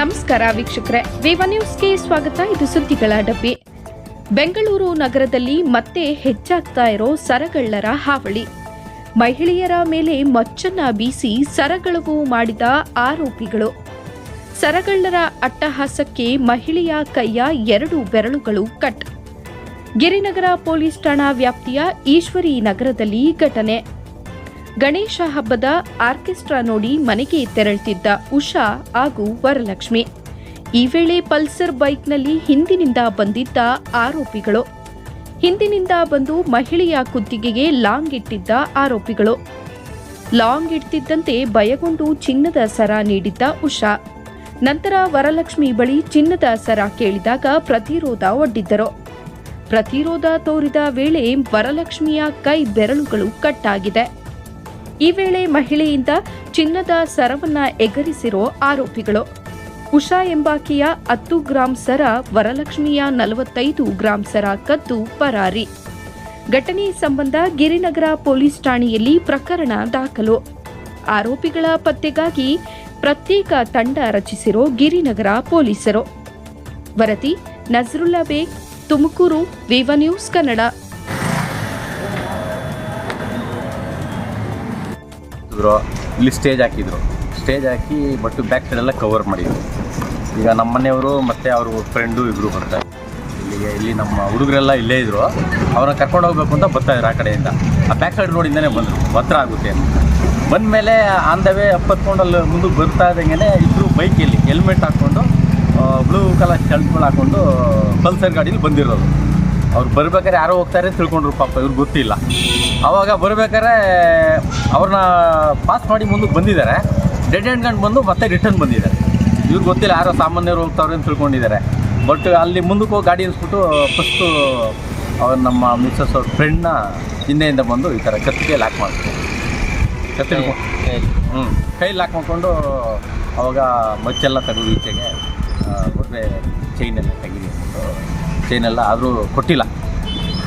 ನಮಸ್ಕಾರ ವೀಕ್ಷಕರೇ, ವಿವ ನ್ಯೂಸ್ಗೆ ಸ್ವಾಗತ. ಇದು ಸುದ್ದಿಗಳ ಡಬ್ಬಿ. ಬೆಂಗಳೂರು ನಗರದಲ್ಲಿ ಮತ್ತೆ ಹೆಚ್ಚಾಗ್ತಾ ಇರೋ ಸರಗಳ್ಳರ ಹಾವಳಿ. ಮಹಿಳೆಯರ ಮೇಲೆ ಮಚ್ಚನ್ನ ಬೀಸಿ ಸರಗಳವು ಮಾಡಿದ ಆರೋಪಿಗಳು. ಸರಗಳ್ಳರ ಅಟ್ಟಹಾಸಕ್ಕೆ ಮಹಿಳೆಯ ಕೈಯ ಎರಡು ಬೆರಳುಗಳು ಕಟ್. ಗಿರಿನಗರ ಪೊಲೀಸ್ ಠಾಣಾ ವ್ಯಾಪ್ತಿಯ ಈಶ್ವರಿ ನಗರದಲ್ಲಿ ಘಟನೆ. ಗಣೇಶ ಹಬ್ಬದ ಆರ್ಕೆಸ್ಟ್ರಾ ನೋಡಿ ಮನೆಗೆ ತೆರಳುತ್ತಿದ್ದ ಉಷಾ ಹಾಗೂ ವರಲಕ್ಷ್ಮಿ. ಈ ವೇಳೆ ಪಲ್ಸರ್ ಬೈಕ್ನಲ್ಲಿ ಹಿಂದಿನಿಂದ ಬಂದಿದ್ದ ಆರೋಪಿಗಳು. ಹಿಂದಿನಿಂದ ಬಂದು ಮಹಿಳೆಯ ಕುತ್ತಿಗೆಗೆ ಲಾಂಗ್ ಇಟ್ಟಿದ್ದ ಆರೋಪಿಗಳು. ಲಾಂಗ್ ಇಡ್ತಿದ್ದಂತೆ ಭಯಗೊಂಡು ಚಿನ್ನದ ಸರ ನೀಡಿದ್ದ ಉಷಾ. ನಂತರ ವರಲಕ್ಷ್ಮಿ ಬಳಿ ಚಿನ್ನದ ಸರ ಕೇಳಿದಾಗ ಪ್ರತಿರೋಧ ಒಡ್ಡಿದ್ದರು. ಪ್ರತಿರೋಧ ತೋರಿದ ವೇಳೆ ವರಲಕ್ಷ್ಮಿಯ ಕೈ ಬೆರಳುಗಳು ಕಟ್ಟಾಗಿದೆ. ಈ ವೇಳೆ ಮಹಿಳೆಯಿಂದ ಚಿನ್ನದ ಸರವನ್ನ ಎಗರಿಸಿರೋ ಆರೋಪಿಗಳು. ಉಷಾ ಎಂಬಾಕೆಯ ಹತ್ತು ಗ್ರಾಂ ಸರ, ವರಲಕ್ಷ್ಮಿಯ ನಲವತ್ತೈದು ಗ್ರಾಂ ಸರ ಕದ್ದು ಪರಾರಿ. ಘಟನೆ ಸಂಬಂಧ ಗಿರಿನಗರ ಪೊಲೀಸ್ ಠಾಣೆಯಲ್ಲಿ ಪ್ರಕರಣ ದಾಖಲು. ಆರೋಪಿಗಳ ಪತ್ತೆಗಾಗಿ ಪ್ರತ್ಯೇಕ ತಂಡ ರಚಿಸಿರೋ ಗಿರಿನಗರ ಪೊಲೀಸರು. ವರದಿ ನಜರುಲ್ಲಾ ಬೇಗ್ ತುಮಕೂರು ವಿವ ನ್ಯೂಸ್ ಕನ್ನಡ. ಇದ್ರು ಇಲ್ಲಿ ಸ್ಟೇಜ್ ಹಾಕಿದ್ರು. ಸ್ಟೇಜ್ ಹಾಕಿ ಬಟ್ಟು ಬ್ಯಾಕ್ ಸೈಡೆಲ್ಲ ಕವರ್ ಮಾಡಿದ್ರು. ಈಗ ನಮ್ಮ ಮನೆಯವರು ಮತ್ತು ಅವ್ರ ಫ್ರೆಂಡು ಇಬ್ಬರು ಬರ್ತಾರೆ ಇಲ್ಲಿಗೆ ಇಲ್ಲಿ ನಮ್ಮ ಹುಡುಗರೆಲ್ಲ ಇಲ್ಲೇ ಇದ್ದರು ಅವ್ರನ್ನ ಕರ್ಕೊಂಡು ಹೋಗ್ಬೇಕು ಅಂತ ಬರ್ತಾ ಇದ್ರು ಆ ಕಡೆಯಿಂದ. ಆ ಬ್ಯಾಕ್ ಸೈಡ್ ರೋಡಿಂದನೇ ಬಂದರು. ಹತ್ರ ಆಗುತ್ತೆ ಅಂತ. ಬಂದ ಮೇಲೆ ಆನ್ ದ ವೇ ಅಪ್ಪತ್ಕೊಂಡು ಅಲ್ಲಿ ಮುಂದಕ್ಕೆ ಬರ್ತಾ ಇದ್ದಂಗೆ ಇಬ್ಬರು ಬೈಕಲ್ಲಿ ಹೆಲ್ಮೆಟ್ ಹಾಕ್ಕೊಂಡು ಬ್ಲೂ ಕಲರ್ ಶರ್ಟ್ಗಳು ಹಾಕ್ಕೊಂಡು ಪಲ್ಸರ್ ಗಾಡೀಲಿ ಬಂದಿರೋದು. ಅವ್ರು ಬರ್ಬೇಕಾದ್ರೆ ಯಾರೋ ಹೋಗ್ತಾರೆ ತಿಳ್ಕೊಂಡ್ರು ಪಾಪ, ಇವ್ರಿಗೆ ಗೊತ್ತಿಲ್ಲ. ಅವಾಗ ಬರಬೇಕಾದ್ರೆ ಅವ್ರನ್ನ ಪಾಸ್ ಮಾಡಿ ಮುಂದಕ್ಕೆ ಬಂದಿದ್ದಾರೆ. ಡೆಡ್ ಹ್ಯಾಂಡ್ ಗಂಡ್ ಬಂದು ಮತ್ತೆ ರಿಟರ್ನ್ ಬಂದಿದ್ದಾರೆ. ಇವ್ರಿಗೆ ಗೊತ್ತಿಲ್ಲ ಯಾರೋ ಸಾಮಾನ್ಯರು ಹೋಗ್ತಾವ್ರೆ ಅಂತ ತಿಳ್ಕೊಂಡಿದ್ದಾರೆ. ಬಟ್ ಅಲ್ಲಿ ಮುಂದಕ್ಕೆ ಹೋಗಿ ಗಾಡಿ ಅನ್ಸ್ಬಿಟ್ಟು ಫಸ್ಟು ಅವ್ರ ನಮ್ಮ ಮಿಸ್ಸಸ್ ಅವ್ರ ಫ್ರೆಂಡ್ನ ಹಿಂದೆಯಿಂದ ಬಂದು ಈ ಥರ ಕತ್ತಿಗೆ ಲಾಕ್ ಮಾಡ್ತಾರೆ ಕತ್ತಿ ಹ್ಞೂ ಕೈ ಲಾಕ್ ಮಾಡಿಕೊಂಡು ಅವಾಗ ಮಚ್ಚೆಲ್ಲ ತೆಗೆದು ಈಚೆಗೆ ಮದುವೆ ಚೈನೆಲ್ಲ ತೆಗೀರಿ ಚೈನೆಲ್ಲ ಆದರೂ ಕೊಟ್ಟಿಲ್ಲ.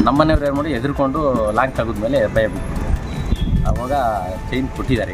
ನಮ್ಮನೆಯವ್ರು ಏನು ಮಾಡಿ ಹೆದರ್ಕೊಂಡು ಲಾಂಗ್ ತೆಗೆದ್ಮೇಲೆ ಭಯ ಬಿಟ್ಟು ಅವಾಗ ಚೈನ್ ಕೊಟ್ಟಿದ್ದಾರೆ